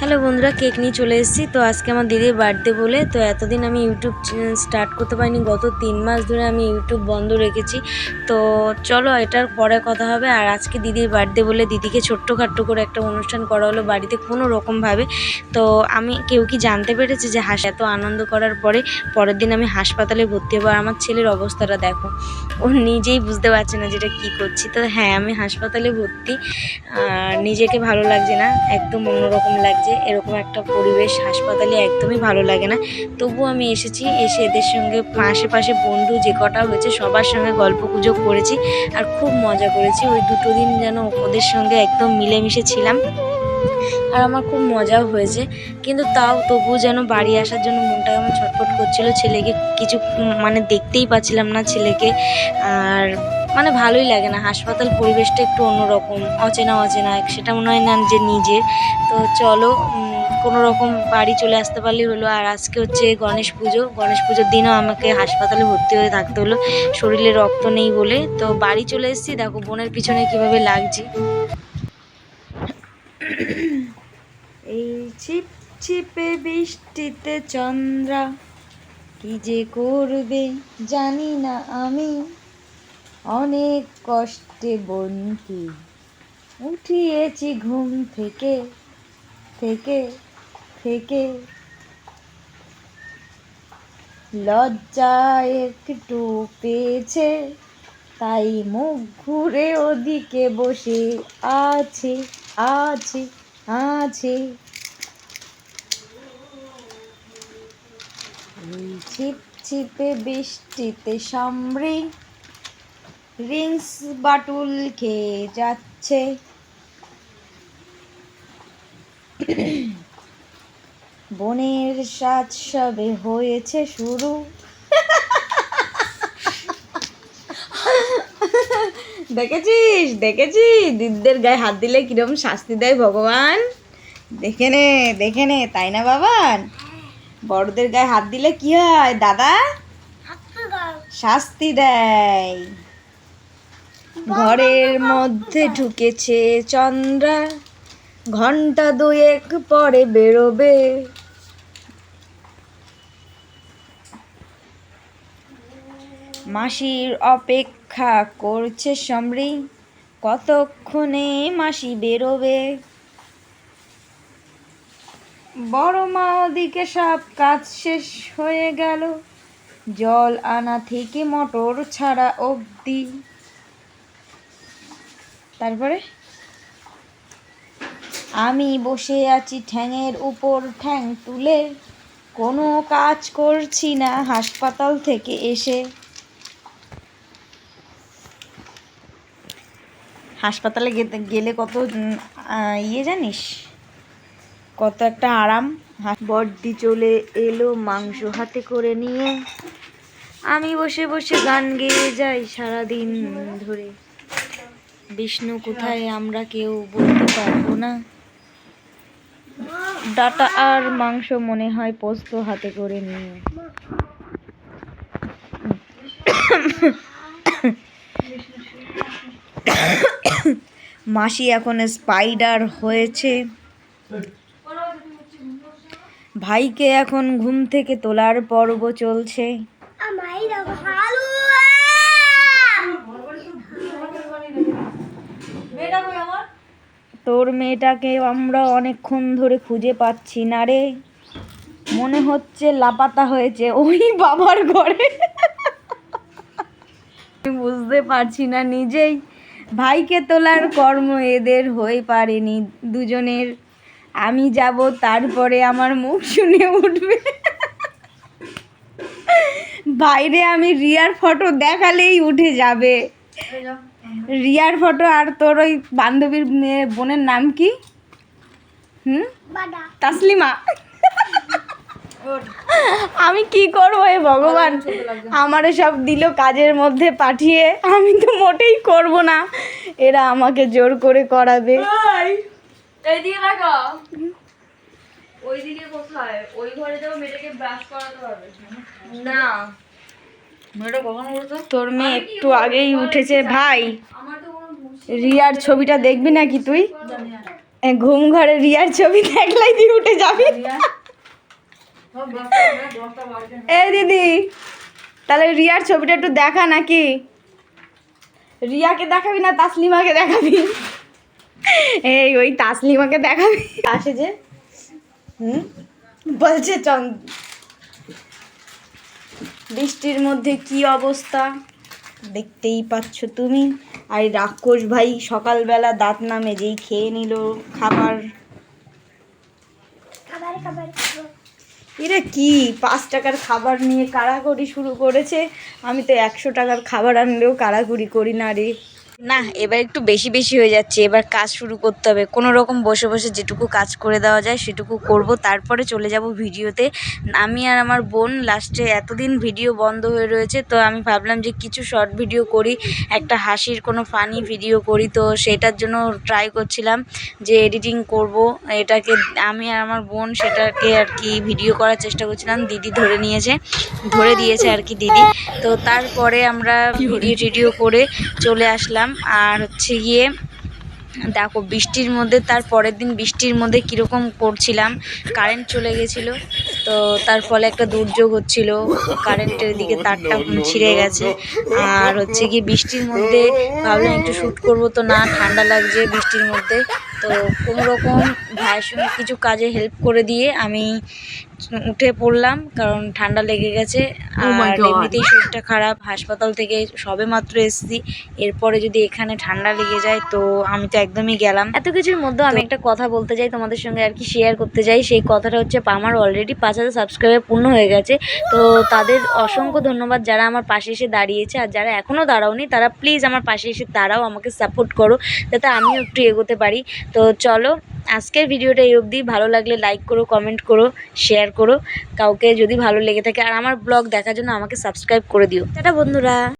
Hello বন্ধুরা, cake নিয়ে চলে এসেছি। তো আজকে আমার দিদির বার্থডে বলে, তো এতদিন আমি ইউটিউব স্টার্ট করতে পারিনি, গত তিন মাস ধরে আমি ইউটিউব বন্ধ রেখেছি। তো চলো, এটার পরে কথা হবে। আর আজকে দিদির বার্থডে বলে দিদিকে ছোট্টখাট্ট করে একটা অনুষ্ঠান করা হলো বাড়িতে কোনো রকমভাবে। তো আমি কেউ কি জানতে পেরেছি যে হাস এত আনন্দ করার পরে পরের দিন আমি হাসপাতালে ভর্তি হব? আর আমার ছেলের অবস্থাটা দেখো, ও নিজেই বুঝতে পারছে না যেটা কি করছি। তো হ্যাঁ আমি হাসপাতালে ভর্তি, আর নিজেকে ভালো লাগছে না, একদম অন্যরকম লাগছে। এরকম একটা পরিবেশ হাসপাতালে একদমই ভালো লাগে না। তবু আমি এসেছি, এসে এদের সঙ্গে আশেপাশে বন্ধু যে কটা হয়েছে সবার সঙ্গে গল্প গুজব করেছি আর খুব মজা করেছি। ওই দুটো দিন যেন ওদের সঙ্গে একদম মিলেমিশে ছিলাম আর আমার খুব মজাও হয়েছে। কিন্তু তাও তবু যেন বাড়ি আসার জন্য মনটা কেমন ছটফট করছিল। ছেলেকে কিছু মানে দেখতেই পাচ্ছিলাম না ছেলেকে। আর মানে ভালোই লাগে না। হাসপাতাল পরিবেশটা একটু অন্যরকম, অচেনা অচেনা সেটা মনে হয় না যে নিজের তো চলো কোনো রকম বাড়ি চলে আসতে পারলেই হলো। আর আজকে হচ্ছে গণেশ পুজো। গণেশ পুজোর দিনও আমাকে হাসপাতালে ভর্তি হয়ে থাকতে হলো। শরীরে রক্ত নেই বলে। তো বাড়ি চলে এসেছি। দেখো বোনের পিছনে কীভাবে লাগছে। এই ছিপ ছিপে বৃষ্টিতে চন্দ্রা, কি যে করবে জানি না আমি। অনেক কষ্টে বন্তি উঠিয়েছি ঘুম থেকে থেকে থেকে। লজ্জা একটু পেয়েছে, তাই মুখ ঘুরে ওদিকে বসে আছে আছে আছে। ছিপ ছিপে বৃষ্টিতে সামরি রিংস বাটুল খেয়ে যাচ্ছে? বনের সাজ সবে হয়েছে শুরু। দেখেছিস? দেখেছিস? দিদিদের গায়ে হাত দিলে কিরম শাস্তি দেয় ভগবান? দেখে নে দেখে নে তাই না বাবান? বড়দের গায়ে হাত দিলে কি হয় দাদা? শাস্তি দেয়। ঘরের মধ্যে ঢুকেছে চন্দ্রা। ঘণ্টা দুয়েক পরে বেরোবে। মাসির অপেক্ষা করছে সমরি কতক্ষণে মাসি বেরোবে? বড় মা ওদিকে সব কাজ শেষ হয়ে গেল। জল আনা থেকে মোটর ছাড়া অবধি। তারপরে? আমি বসে আছি ঠ্যাঙের উপর, ঠ্যাং তুলে। কোনো কাজ করছি না হাসপাতাল থেকে এসে। হাসপাতালে গেলে কত ইয়ে জানিস? কত একটা আরাম। বর্দি চলে এলো মাংস হাতে করে নিয়ে। আমি বসে বসে গান গেয়ে যাই সারাদিন ধরে। বিষ্ণু, কোথায় আমরা কেউ বলতে পারব না। ডাটা আর মাংস মনে হয় পোস্ত হাতে করে নিয়ে। মাসি এখন স্পাইডার হয়েছে। ভাইকে এখন ঘুম থেকে তোলার পর্ব চলছে। তোর মেয়েটাকে আমরা অনেকক্ষণ ধরে খুঁজে পাচ্ছি না রে। মনে হচ্ছে লাপাতা হয়েছে ওই বাবার ঘরে। বুঝতে পারছি না নিজেই। ভাইকে তোলার কর্ম এদের হয়ে পারেনি দুজনের। আমি যাব তারপরে আমার মুখ শুনে উঠবে। বাইরে আমি রিয়ার ফটো দেখালেই উঠে যাবে। রিয়ার ফটো আর তোর ওই বান্ধবীর মেয়ে বোনের নাম কি? হুম? তাসলিমা। আমি কি করব এ ভগবান? আমার সব দিল কাজের মধ্যে পাঠিয়ে। আমি তো মোটেই করব না। এরা আমাকে জোর করে করাবে। এইদিকে রাখো কোথায়? ওই ঘরে যাও মেয়েটাকে ব্রাশ করাতে পারবে। না। তোর মেয়ে একটু আগেই উঠেছে ভাই। রিয়ার ছবিটা দেখবি নাকি তুই? এ, ঘুম ঘরে রিয়ার ছবি দেখলাই তুই উঠে যাবি। এ দিদি তাহলে রিয়ার ছবিটা একটু দেখা নাকি? রিয়াকে দেখাবি না তাসলিমাকে দেখাবি? এই ওই তাসলিমাকে দেখাবি। আসে যে? হুম? বলছে চন বৃষ্টির মধ্যে কি অবস্থা? দেখতেই পাচ্ছ তুমি। আর রাক্ষস ভাই সকালবেলা দাঁত নামে যেই খেয়ে নিল খাবার। এরা কি পাঁচ টাকার খাবার নিয়ে কাড়াকড়ি শুরু করেছে। আমি তো একশো টাকার খাবার আনলেও কাড়াকড়ি করি না রে। না এবার একটু বেশি বেশি হয়ে যাচ্ছে। এবার কাজ শুরু করতে হবে। কোনো রকম বসে বসে যেটুকু কাজ করে দেওয়া যায় সেটুকু করব। তারপরে চলে যাব ভিডিওতে। আমি আর আমার বোন লাস্টে এতদিন ভিডিও বন্ধ হয়ে রয়েছে তো আমি ভাবলাম যে কিছু শর্ট ভিডিও করি একটা হাসির কোনো ফানি ভিডিও করি। তো সেটার জন্য ট্রাই করছিলাম যে এডিটিং করব। এটাকে আমি আর আমার বোন সেটাকে আর কি ভিডিও করার চেষ্টা করছিলাম। দিদি ধরে নিয়েছে ধরে দিয়েছে আর কি দিদি। তো তারপরে আমরা ভিডিও টিডিও করে চলে আসলাম। আর হচ্ছে গিয়ে দেখো বৃষ্টির মধ্যে তার পরের দিন বৃষ্টির মধ্যে কীরকম করছিলাম কারেন্ট চলে গেছিল তো তার ফলে একটা দুর্যোগ হচ্ছিল কারেন্টের দিকে তারটা ছিঁড়ে গেছে। আর হচ্ছে কি বৃষ্টির মধ্যে ভাবলাম একটু শ্যুট করব তো না ঠান্ডা লাগছে বৃষ্টির মধ্যে। তো কোনো রকম ভাইয়ের সঙ্গে কিছু কাজে হেল্প করে দিয়ে আমি উঠে পড়লাম কারণ ঠান্ডা লেগে গেছে আর এমনিতেই শরীরটা খারাপ। হাসপাতাল থেকে সবে মাত্র এসেছি এরপরে যদি এখানে ঠান্ডা লেগে যায় তো আমি তো একদমই গেলাম। এত কিছুর মধ্যে আমি একটা কথা বলতে চাই তোমাদের সঙ্গে আর কি শেয়ার করতে চাই সেই কথাটা হচ্ছে আমার অলরেডি পাঁচ হাজার সাবস্ক্রাইবার পূর্ণ হয়ে গেছে। তো তাদের অসংখ্য ধন্যবাদ যারা আমার পাশে এসে দাঁড়িয়েছে আর যারা এখনও দাঁড়াওনি তারা প্লিজ আমার পাশে এসে দাঁড়াও আমাকে সাপোর্ট করো যাতে আমিও একটু এগোতে পারি। তো চলো, আজকের ভিডিওটা এই অবধি। ভালো লাগলে লাইক করো কমেন্ট করো শেয়ার করো। কাউকে যদি ভালো লেগে থাকে, আর আমার ব্লগ দেখার জন্য আমাকে সাবস্ক্রাইব করে দিও। টাটা বন্ধুরা।